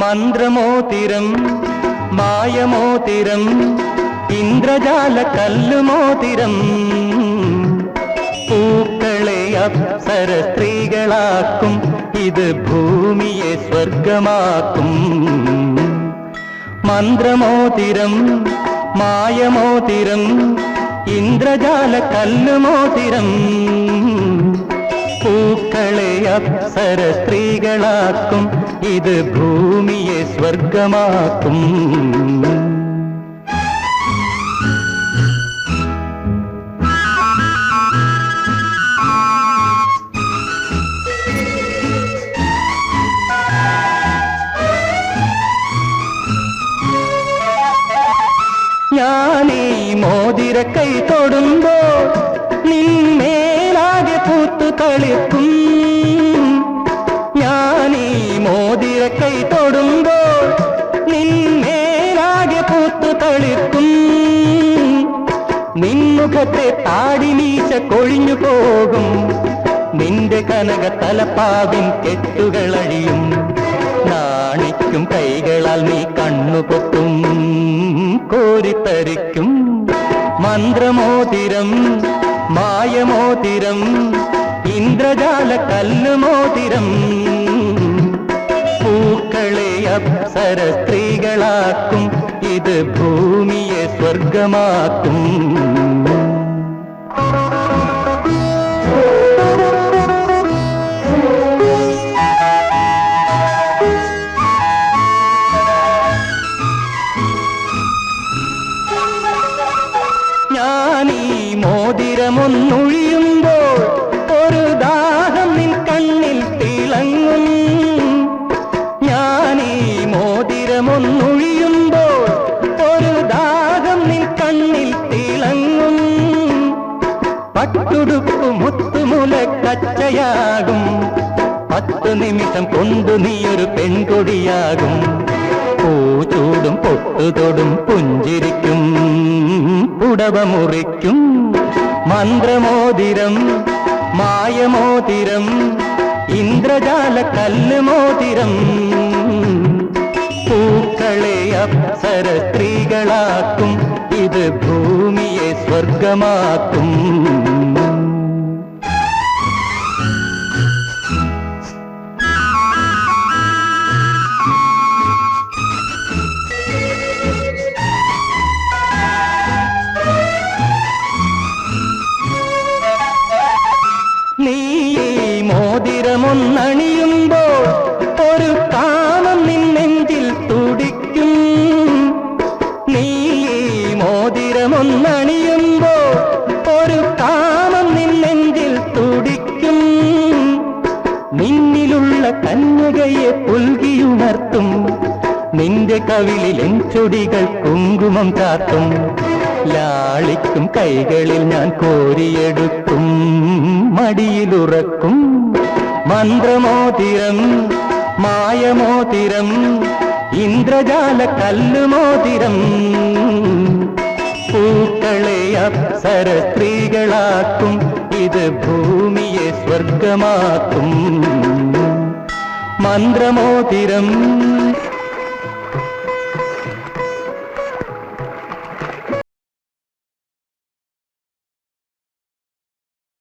മന്ത്രമോതിരം മായമോതിരം ഇന്ദ്രജാല കല്ലുമോതിരം. പൂക്കളെ അപ്സര സ്ത്രീകളാക്കും ഇത് ഭൂമിയെ സ്വർഗമാക്കും. മന്ത്രമോതിരം മായമോതിരം ഇന്ദ്രജാല കല്ലുമോതിരം. അപ്സര സ്ത്രീകളാക്കും ഇത് ഭൂമിയെ സ്വർഗമാക്കും ഞാനീ മോതിര കൈ തൊടുമ്പോ നിന്മേലാകെ കളിക്കും. ഞാനീ മോതിര കൈ തൊടുമ്പോൾ നിന്മേലാകെ പൂത്തു കളിക്കും നിൻമുഖത്തെ താടിനീച്ച കൊഴിഞ്ഞു പോകും. നിന്റെ കനക തലപ്പാവിൻ കെട്ടുകളഴിയും നാണിക്കും കൈകളാൽ നീ കണ്ണുപൊത്തും കോരിത്തരിക്കും. മന്ത്രമോതിരം മായമോതിരം ഇന്ദ്രജാല കല്ലുമോതിരം പൂക്കളെ അപ്സര സ്ത്രീകളാക്കും ഇത് ഭൂമിയെ സ്വർഗമാക്കും ഞാനീ മോതിരമൊന്നൊഴിയുമ്പോൾ തിളങ്ങും പട്ടുടുപ്പ് മുത്തുമുല കച്ചയാകും. പത്ത് നിമിഷം കൊണ്ടു നീയൊരു പെൺകൊടിയാകും. പൂച്ചൂടും പൊട്ടുതൊടും പുഞ്ചിരിക്കും. പുടവ മുറിക്കും. മന്ത്രമോതിരം മായമോതിരം ഇന്ദ്രജാല കല്ല് മോതിരം. പൂക്കളെ അപ്സര സ്ത്രീകളാക്കും. ഇത് ഭൂമിയെ സ്വർഗമാക്കും നിന്റെ കവിളിൽ എൻ ചൊടികൾ കുങ്കുമം കാത്തും ലാളിക്കും കൈകളിൽ ഞാൻ കോരിയെടുക്കും. മടിയിലുറക്കും. മന്ത്രമോതിരം മായമോതിരം ഇന്ദ്രജാല കല്ലുമോതിരം. പൂക്കളെ അപ്സര സ്ത്രീകളാക്കും. ഇത് ഭൂമിയെ സ്വർഗമാക്കും മന്ത്രമോതിരം